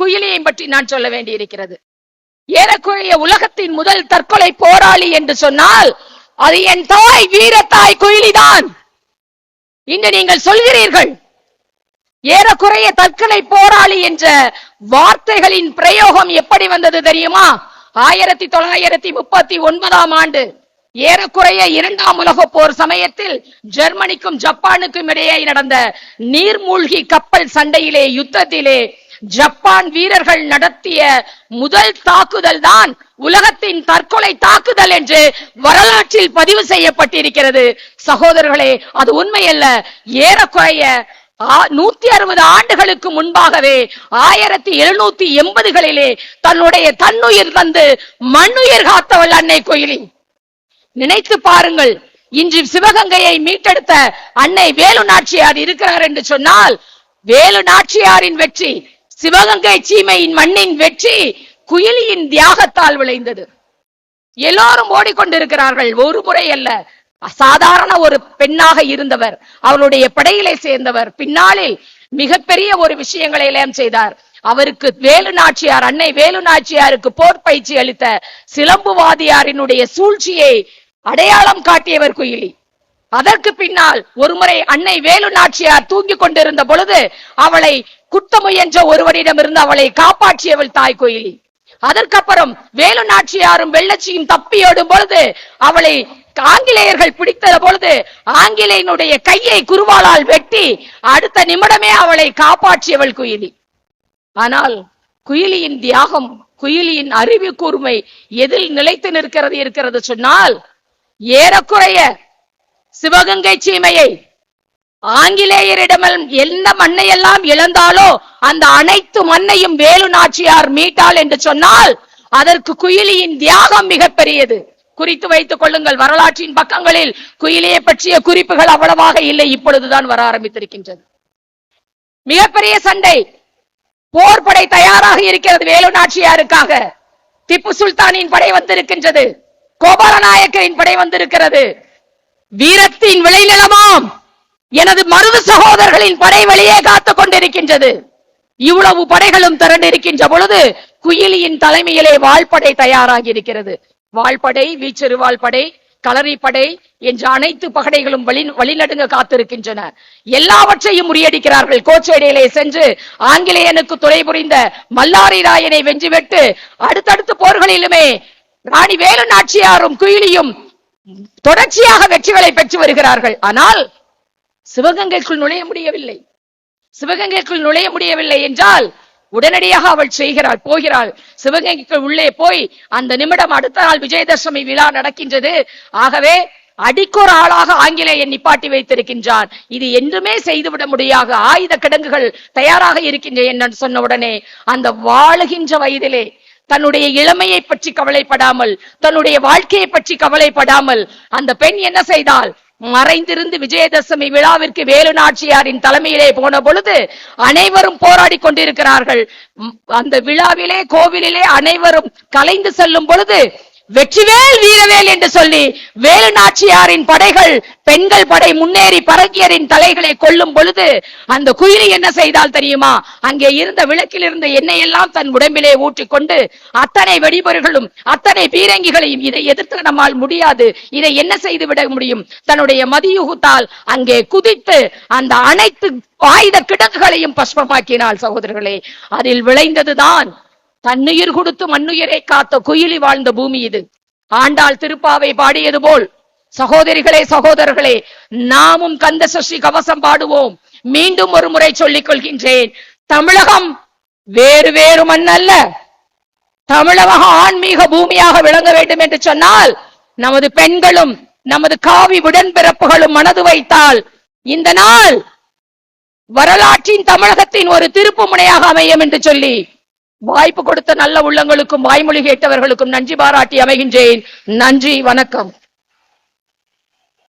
குயிலியையும் பற்றி நான் சொல்ல வேண்டியிருக்கிறது. ஏறக்குறைய உலகத்தின் முதல் தற்கொலை போராளி என்று சொன்னால் அது என் தாய் வீர தாய் குயிலிதான். இன்று நீங்கள் சொல்கிறீர்கள் ஏறக்குறைய தற்கொலை போராளி என்ற வார்த்தைகளின் பிரயோகம் எப்படி வந்தது தெரியுமா? ஆயிரத்தி தொள்ளாயிரத்தி முப்பத்தி ஒன்பதாம் ஆண்டு ஏறக்குறைய இரண்டாம் உலக போர் சமயத்தில் ஜெர்மனிக்கும் ஜப்பானுக்கும் இடையே நடந்த நீர்மூழ்கி கப்பல் சண்டையிலே யுத்தத்திலே ஜப்பான் வீரர்கள் நடத்திய முதல் தாக்குதல் தான் உலகத்தின் தற்கொலை தாக்குதல் என்று வரலாற்றில் பதிவு செய்யப்பட்டிருக்கிறது. சகோதரர்களே அது உண்மையல்ல. ஏறக்குறைய நூத்தி அறுபது ஆண்டுகளுக்கு முன்பாகவே ஆயிரத்தி எழுநூத்தி எண்பதுகளிலே தன்னுடைய தன்னுயிர் தந்து மண்ணுயிர் காத்தவள் அன்னை கோயிலி நினைத்து பாருங்கள் இன்று சிவகங்கையை மீட்டெடுத்த அன்னை வேலு நாச்சியார் இருக்கிறார் என்று சொன்னால் வேலு நாச்சியாரின் வெற்றி சிவகங்கை சீமையின் மண்ணின் வெற்றி குயிலியின் தியாகத்தால் விளைந்தது. எல்லோரும் ஓடிக்கொண்டிருக்கிறார்கள். ஒரு முறை அல்ல. சாதாரண ஒரு பெண்ணாக இருந்தவர். அவருடைய படையிலே சேர்ந்தவர். பின்னாளில் மிகப்பெரிய ஒரு விஷயங்களை எல்லாம் செய்தார். அவருக்கு வேலு நாச்சியார் அன்னை வேலு நாச்சியாருக்கு போர் பயிற்சி அளித்த சிலம்புவாதியாரினுடைய சூழ்ச்சியை அடையாளம் காட்டியவர் குயிலி. அதற்கு பின்னால் ஒருமுறை அன்னை வேலு நாச்சியார் தூங்கிக் கொண்டிருந்த பொழுது அவளை குத்த முயன்ற ஒருவரிடமிருந்து அவளை காப்பாற்றியவள் தாய் கோயிலி. அதற்கப்புறம் வேலு நாச்சியாரும் வெள்ளச்சியும் தப்பியோடும் பொழுது அவளை ஆங்கிலேயர்கள் பிடித்த பொழுது ஆங்கிலேயனுடைய கையை குருவாளால் வெட்டி அடுத்த நிமிடமே அவளை காப்பாற்றியவள் குயிலி. ஆனால் குயிலியின் தியாகம் குயிலியின் அறிவு கூர்மை எதில் நிலைத்து நிற்கிறது இருக்கிறது சொன்னால் ஏறக்குறைய சிவகங்கை சீமையை ஆங்கிலேயரிடம் எந்த மண்ணையெல்லாம் இழந்தாலோ அந்த அனைத்து மண்ணையும் வேலு நாச்சியார் மீட்டாள் என்று சொன்னால் அதற்கு குயிலியின் தியாகம் மிகப்பெரியது. குறித்து வைத்துக் கொள்ளுங்கள் வரலாற்றின் பக்கங்களில் குயிலியை பற்றிய குறிப்புகள் அவ்வளவாக இல்லை இப்பொழுதுதான் வர ஆரம்பித்திருக்கின்றது. மிகப்பெரிய சண்டை. போர் படை தயாராக இருக்கிறது வேலு நாச்சியாருக்காக. திப்பு சுல்தானின் படை வந்திருக்கின்றது. கோபாலநாயக்கரின் படை வந்திருக்கிறது. வீரத்தின் விளைநிலமாம். எனது மருது சகோதரர்களின் படை வழியே காத்து கொண்டிருக்கின்றது. இவ்வளவு படைகளும் திரண்டிருக்கின்ற பொழுது குயிலியின் தலைமையிலே வாழ்படை தயாராகி இருக்கிறது வாள்படை வீச்செரு வாழ்படை களரிப்படை என்ற அனைத்து பகடைகளும் வழி வழிநடுங்க காத்திருக்கின்றன. எல்லாவற்றையும் முறியடிக்கிறார்கள். கோச்சேடையிலே சென்று ஆங்கிலேயனுக்கு துணை புரிந்த மல்லாரி ராயனை வென்றுவிட்டு அடுத்தடுத்த போர்களிலுமே ராணி வேலு நாச்சியாரும் குயிலியும் தொடர்ச்சியாக வெற்றிகளை பெற்று வருகிறார்கள். ஆனால் சிவகங்கைக்குள் நுழைய முடியவில்லை. சிவகங்கைக்குள் நுழைய முடியவில்லை என்றால் உடனடியாக அவள் செய்கிறாள் போகிறாள். சிவகங்கைக்கு உள்ளே போய் அந்த நிமிடம் அடுத்த நாள் விஜயதசமி விழா நடக்கின்றது. ஆகவே அடிக்கொரு ஆளாக ஆங்கிலேயன் நிப்பாட்டி வைத்திருக்கின்றான். இது என்றுமே செய்துவிட முடியாத ஆயுத கிடங்குகள் தயாராக இருக்கின்றன என்று சொன்ன உடனே அந்த வாழுகின்ற வயதிலே தன்னுடைய இளமையை பற்றி கவலைப்படாமல் தன்னுடைய வாழ்க்கையை பற்றி கவலைப்படாமல் அந்த பெண் என்ன செய்தால் மறைந்திருந்து விஜயதசமி விழாவிற்கு வேலு நாச்சியாரின் தலைமையிலே போன பொழுது அனைவரும் போராடி கொண்டிருக்கிறார்கள். அந்த விழாவிலே கோவிலிலே அனைவரும் கலைந்து செல்லும் பொழுது வெற்றிவேல் வீரவேல் என்று சொல்லி வேலு நாச்சியாரின் படைகள் பெண்கள் படை முன்னேறி பரங்கியரின் தலைகளை கொல்லும் பொழுது அந்த குயிலி என்ன செய்தால் தெரியுமா? அங்கே இருந்த விளக்கில் இருந்த எண்ணெய் எல்லாம் தன் உடம்பிலே ஊற்றிக்கொண்டு அத்தனை வெடிபொருள்களும் அத்தனை பீரங்கிகளையும் இதை எதிர்த்து நம்மால் முடியாது. இதை என்ன செய்து விட முடியும்? தன்னுடைய மதியுகுத்தால் அங்கே குதித்து அந்த அனைத்து ஆயுத கிடங்குகளையும் பஸ்பமாக்கினாள் சகோதரர்களே. அதில் விளைந்ததுதான் தன்னுயிர் கொடுத்து மண்ணுயிரை காத்த குயிலி வாழ்ந்த பூமி இது. ஆண்டாள் திருப்பாவை பாடியது போல் சகோதரிகளே சகோதரர்களே நாமும் கந்த சஷ்டி கவசம் பாடுவோம். மீண்டும் ஒரு முறை சொல்லிக் கொள்கின்றேன். தமிழகம் வேறு வேறு மண் அல்ல. தமிழகம் ஆன்மீக பூமியாக விளங்க வேண்டும் என்று சொன்னால் நமது பெண்களும் நமது காவி உடன்பிறப்புகளும் மனது வைத்தால் இந்த நாள் வரலாற்றின் தமிழகத்தின் ஒரு திருப்பு முனையாக அமையும் என்று சொல்லி வாய்ப்பு கொடுத்த நல்ல உள்ளங்களுக்கும் வாய்மொழி கேட்டவர்களுக்கும் நன்றி பாராட்டி அமைகின்றேன். நன்றி வணக்கம்.